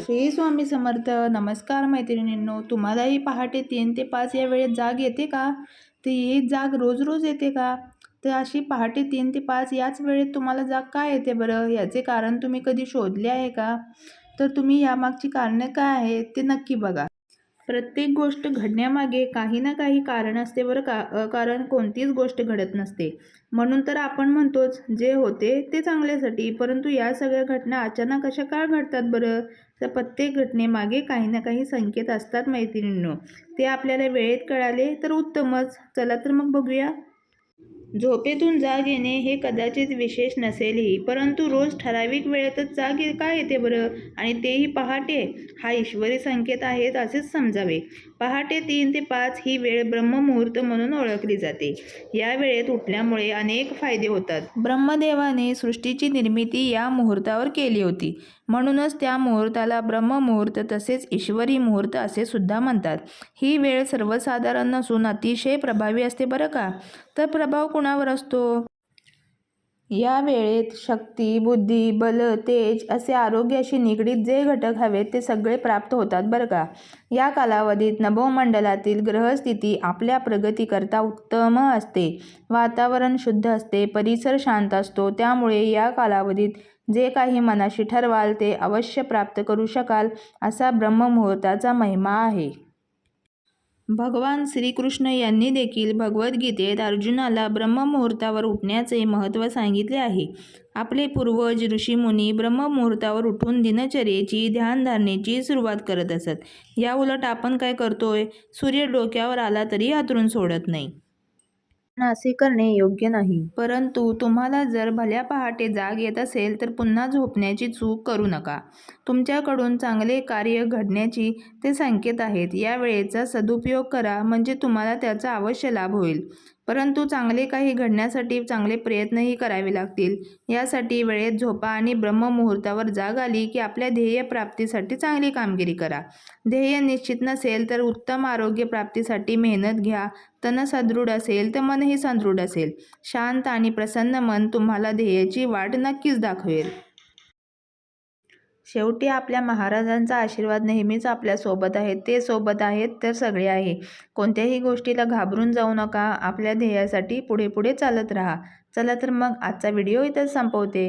श्री स्वामी समर्थ नमस्कार मैत्रिणींनो. तुम्हालाही पहाटे तीन ते पाच या वेळेत जाग येते का? ते जाग रोज रोज येते का? तर अशी पहाटे तीन ते पाच याच वेळेत तुम्हाला जाग का येते बरं? याचे कारण तुम्ही कधी शोधले आहे का? तर तुम्ही यामागची कारणे काय आहेत ते नक्की बघा. प्रत्येक गोष्ट घडण्यामागे काही ना काही कारण असते बरं का? कारण कोणतीच गोष्ट घडत नसते. म्हणून तर आपण म्हणतोच जे होते ते चांगल्यासाठी परंतु या सगळ्या घटना अचानक अशा का घडतात बरं? तर प्रत्येक घटनेमागे काही ना काही संकेत असतात मैत्रिणींनो. ते आपल्याला वेळेत कळाले तर उत्तमच. चला तर मग बघूया. झोपेतून जाग येणे हे कदाचित विशेष नसेलही परंतु रोज ठराविक वेळेतच जाग ये- का येते बरं? आणि तेही पहाटे? हा ईश्वरी संकेत आहेत असेच समजावे. पहाटे तीन ते पाच ही वेळ ब्रह्ममुहूर्त म्हणून ओळखली जाते. या वेळेत उठल्यामुळे अनेक फायदे होतात. ब्रह्मदेवाने सृष्टीची निर्मिती या मुहूर्तावर केली होती. म्हणूनच त्या मुहूर्ताला ब्रह्ममुहूर्त तसेच ईश्वरी मुहूर्त असे सुद्धा म्हणतात. ही वेळ सर्वसाधारण नसून अतिशय प्रभावी असते बरं का? तर प्रभाव कोण कुणावर असतो? या वेळेत शक्ती बुद्धी बल तेज असे आरोग्याशी निगडीत जे घटक हवेत ते सगळे प्राप्त होतात बरं का? या कालावधीत नभोमंडलातील ग्रहस्थिती आपल्या प्रगतीकरता उत्तम असते. वातावरण शुद्ध असते परिसर शांत असतो. त्यामुळे या कालावधीत जे काही मनाशी ठरवाल ते अवश्य प्राप्त करू शकाल असा ब्रह्ममुहूर्ताचा महिमा आहे. भगवान श्रीकृष्ण यांनी देखील भगवद्गीतेत अर्जुनाला ब्रह्ममुहूर्तावर उठण्याचे महत्त्व सांगितले आहे. आपले पूर्वज ऋषीमुनी ब्रह्ममुहूर्तावर उठून दिनचर्येची ध्यानधारणेची सुरुवात करत असत. याउलट आपण काय करतोय? सूर्य डोक्यावर आला तरी हातरून सोडत नाही. असे करणे योग्य नाही. परंतु तुम्हाला जर भल्या पहाटे जाग येत असेल तर पुन्हा झोपण्याची चूक करू नका. तुमच्याकडून चांगले कार्य घडण्याची ते संकेत आहेत. या वेळेचा सदुपयोग करा म्हणजे तुम्हाला त्याचा अवश्य लाभ होईल. परंतु चांगले काही घडण्यासाठी चांगले प्रयत्नही करावे लागतील. यासाठी वेळेत झोपा आणि ब्रह्ममुहूर्तावर जाग आली की आपल्या ध्येय प्राप्तीसाठी चांगली कामगिरी करा. ध्येय निश्चित नसेल तर उत्तम आरोग्य प्राप्तीसाठी मेहनत घ्या. तन सदृढ असेल तर मनही सदृढ असेल. शांत आणि प्रसन्न मन तुम्हाला ध्येयाची वाट नक्कीच दाखवेल. शेवटी आपल्या महाराजांचा आशीर्वाद नेहमीच आपल्यासोबत आहे. ते सोबत आहेत तर सगळे आहे. कोणत्याही गोष्टीला घाबरून जाऊ नका. आपल्या ध्येयासाठी पुढे पुढे चालत राहा. चला तर मग आजचा व्हिडिओ इथंच संपवते.